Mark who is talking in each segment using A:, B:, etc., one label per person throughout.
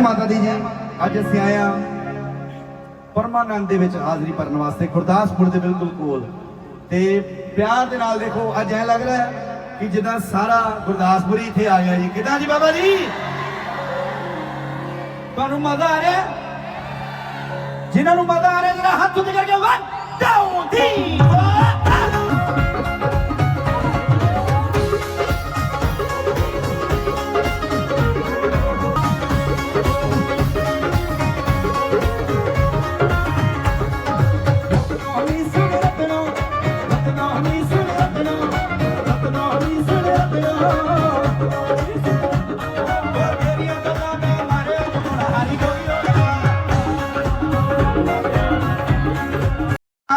A: ਮਾਤਾ ਦੀ ਜੀ, ਅੱਜ ਅਸੀਂ ਆਏ ਆ ਪਰਮਾਨੰਦ ਦੇ ਵਿੱਚ ਹਾਜ਼ਰੀ ਭਰਨ ਵਾਸਤੇ, ਗੁਰਦਾਸਪੁਰ ਦੇ ਬਿਲਕੁਲ ਕੋਲ। ਤੇ ਪਿਆਰ ਦੇ ਨਾਲ ਦੇਖੋ, ਅੱਜ ਐ ਲੱਗ ਰਿਹਾ ਕਿ ਜਿੱਦਾਂ ਸਾਰਾ ਗੁਰਦਾਸਪੁਰ ਹੀ ਇੱਥੇ ਆ ਗਿਆ ਜੀ। ਕਿਦਾਂ ਜੀ ਬਾਬਾ ਜੀ? ਤੁਹਾਨੂੰ ਮਜ਼ਾ ਆ ਰਿਹਾ? ਜਿਨ੍ਹਾਂ ਨੂੰ ਪਤਾ ਆ ਰਿਹਾ ਜਿਹੜਾ ਹੱਥ ਉੱਤੇ ਕਰਕੇ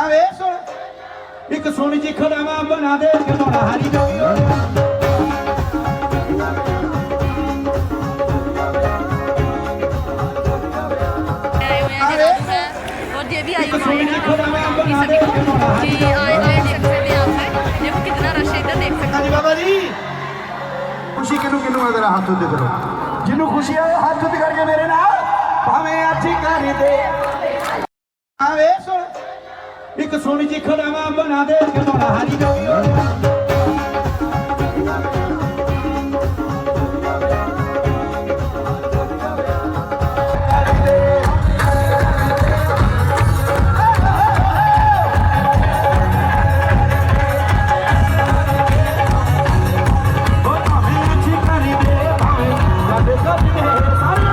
A: ਆਵੇ ਸੁਣ ਇੱਕ ਸੋਹਣੀ ਜੀ ਖੜਾਵਾ ਬਣਾ ਦੇ ਕਨੋੜਾ ਹਰੀ ਜੋਈ
B: आए हुए हैं जनाब हैं और ये भी आई हुई है कि सभी को कि आए आए देख सकते हैं आप हैं देखो कितना रश है इधर देख सकते
A: ਹਾਂਜੀ ਬਾਬਾ ਜੀ
C: ਖੁਸ਼ੀ ਕਿਨੂੰ ਕਿਨੂੰ ਹੈ ਮੇਰਾ ਹੱਥ ਉੱਤੇ ਕਰੋ ਜਿਹਨੂੰ ਖੁਸ਼ੀ ਆਏ ਹੱਥ ਉੱਤੇ ਕਰਕੇ ਮੇਰੇ ਨਾਲ
A: ਭਾਵੇਂ ਅੱਜ ਕਰ ਦੇ ਆਵੇ ਸੁਣ ਇੱਕ ਸੋਹਣੀ ਜੀ ਖੜਾਵਾ ਬਣਾ ਦੇ ਕਮਾਣਾ ਹਰੀ ਰੋ ਸਾਰੇ